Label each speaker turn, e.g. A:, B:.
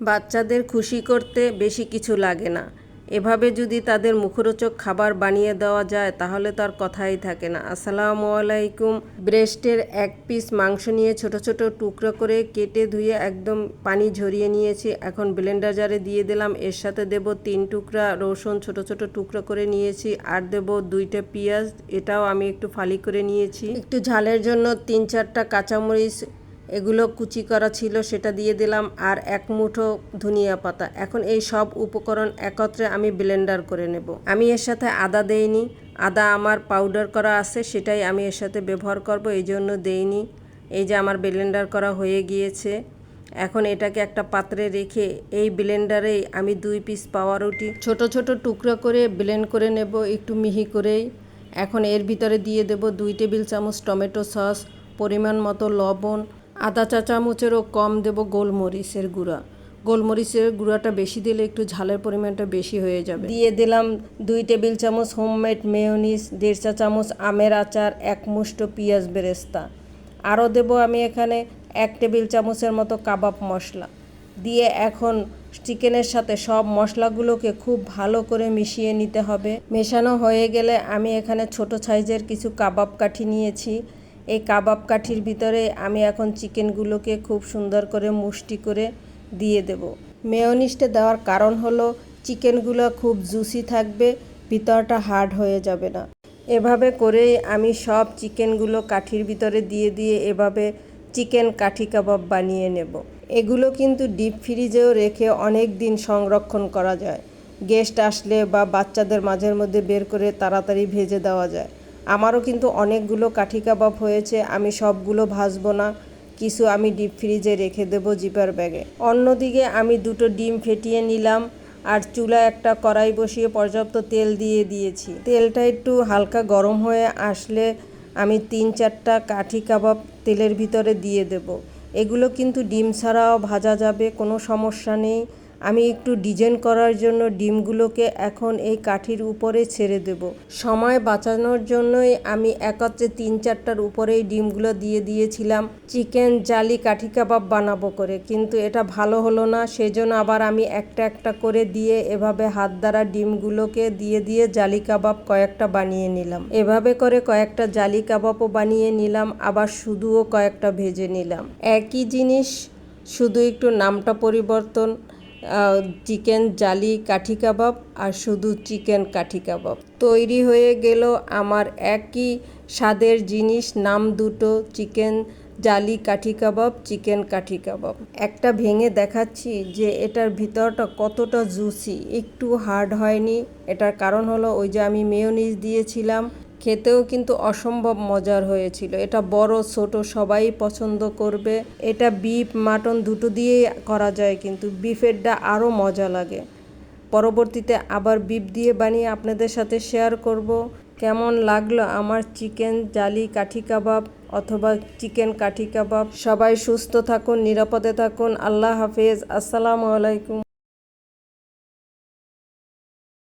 A: বাচ্চাদের খুশি করতে বেশি কিছু লাগে না। এভাবে যদি তাদের মুখরোচক খাবার বানিয়ে দেওয়া যায়, তাহলে তার কথাই থাকে না। আসসালামু আলাইকুম। ব্রেস্টের এক পিস মাংস নিয়ে ছোট ছোট টুকরো করে কেটে ধুয়ে একদম পানি ঝরিয়ে নিয়েছি। এখন ব্লেন্ডার জারে দিয়ে দিলাম। এর সাথে দেব তিন টুকরা রসুন, ছোট ছোট টুকরো করে নিয়েছি। আর দেব দুইটা পেঁয়াজ। এটাও আমি একটু ফালি করে নিয়েছি। একটু ঝালের জন্য তিন চারটা কাঁচামরিচ এগুলো কুচি করা ছিল, সেটা দিয়ে দিলাম, আর এক মুঠো ধনিয়া পাতা। এখন এই সব উপকরণ একত্রে আমি ব্লেন্ডার করে নেব। আমি এর সাথে আদা দেইনি। আদা আমার পাউডার করা আছে, সেটাই আমি এর সাথে ব্যবহার করব, এই জন্য দেইনি। এই যে আমার ব্লেন্ডার করা হয়ে গিয়েছে। এখন এটাকে একটা পাত্রে রেখে এই ব্লেন্ডারেই আমি দুই পিস পাউরুটি ছোট ছোট টুকরো করে ব্লেন্ড করে নেব একটু মিহি করেই। এখন এর ভিতরে দিয়ে দেব দুই টেবিল চামচ টমেটো সস, পরিমাণ মতো লবণ আধা চা চামচেরও কম দেব গোলমরিচের গুঁড়া। গোলমরিচের গুঁড়াটা বেশি দিলে একটু ঝালের পরিমাণটা বেশি হয়ে যাবে। দিয়ে দিলাম দুই টেবিল চামচ হোমমেড মেয়নিস দেড় চা চামচ আমের আচার, এক মুষ্ট পেঁয়াজ বেরেস্তা। আরও দেব আমি এখানে এক টেবিল চামচের মতো কাবাব মশলা। দিয়ে এখন চিকেনের সাথে সব মশলাগুলোকে খুব ভালো করে মিশিয়ে নিতে হবে। মেশানো হয়ে গেলে আমি এখানে ছোট সাইজের কিছু কাবাব কাঠি নিয়েছি। এই কাবাব কাঠির ভিতরে আমি এখন চিকেনগুলোকে খুব সুন্দর করে মুষ্টি করে দিয়ে দেব। মেয়নিসটা দেওয়ার কারণ হলো চিকেনগুলো খুব জুসি থাকবে, ভিতরটা হার্ড হয়ে যাবে না। এভাবে করেই আমি সব চিকেনগুলো কাঠির ভিতরে দিয়ে দিয়ে এভাবে চিকেন কাঠি কাবাব বানিয়ে নেব। এগুলো কিন্তু ডিপ ফ্রিজেও রেখে অনেক দিন সংরক্ষণ করা যায়। গেস্ট আসলে বা বাচ্চাদের মাঝের মধ্যে বের করে তাড়াতাড়ি ভেজে দেওয়া যায়। আমারও কিন্তু অনেকগুলো কাঠি কাবাব হয়েছে, আমি সবগুলো ভাজবো না। কিছু আমি ডিপ ফ্রিজে রেখে দেবো জিপার ব্যাগে। অন্যদিকে আমি দুটো ডিম ফেটিয়ে নিলাম আর চুলা একটা কড়াই বসিয়ে পর্যাপ্ত তেল দিয়ে দিয়েছি। তেলটা একটু হালকা গরম হয়ে আসলে আমি তিন চারটা কাঠি কাবাব তেলের ভিতরে দিয়ে দেব। এগুলো কিন্তু ডিম ছাড়াও ভাজা যাবে, কোনো সমস্যা নেই। আমি একটু ডিজাইন করার জন্য ডিমগুলোকে এখন এই কাঠির উপরে ছেড়ে দেব। সময় বাঁচানোর জন্যই আমি একত্রে তিন চারটার উপরেই ডিমগুলো দিয়ে দিয়েছিলাম। চিকেন, জালি, কাঠি কাবাব বানাবো করে। কিন্তু এটা ভালো হলো না, সেজন্য আবার আমি একটা একটা করে দিয়ে এভাবে হাত দ্বারা ডিমগুলোকে দিয়ে দিয়ে জালি কাবাব কয়েকটা বানিয়ে নিলাম। এভাবে করে কয়েকটা জালি কাবাবও বানিয়ে নিলাম, আবার শুধুও কয়েকটা ভেজে নিলাম। একই জিনিস, শুধু একটু নামটা পরিবর্তন চিকেন জালি কাঠি কাবাব আর শুধু চিকেন কাঠি কাবাব। তৈরি হয়ে গেল আমার একই স্বাদের জিনিস, নাম দুটো চিকেন জালি কাঠি কাবাব, চিকেন কাঠি কাবাব। একটা ভেঙে দেখাচ্ছি যে এটার ভিতরটা কতটা জুসি। একটু হার্ড হয়নি। এটার কারণ হলো ওই যে আমি মেয়োনিজ দিয়েছিলাম। খেতেও কিন্তু অসম্ভব মজার হয়েছিল। এটা বড়, ছোট, সবাই পছন্দ করবে। এটা বিফ মাটন দুটো দিয়েই করা যায় কিন্তু বিফেরটা আরও মজা লাগে। পরবর্তীতে আবার বিফ দিয়ে বানিয়ে আপনাদের সাথে শেয়ার করব। কেমন লাগল আমার চিকেন জালি কাঠি কাবাব অথবা চিকেন কাঠি কাবাব? সবাই সুস্থ থাকুন, নিরাপদে থাকুন। আল্লাহ হাফেজ। আসসালামু আলাইকুম।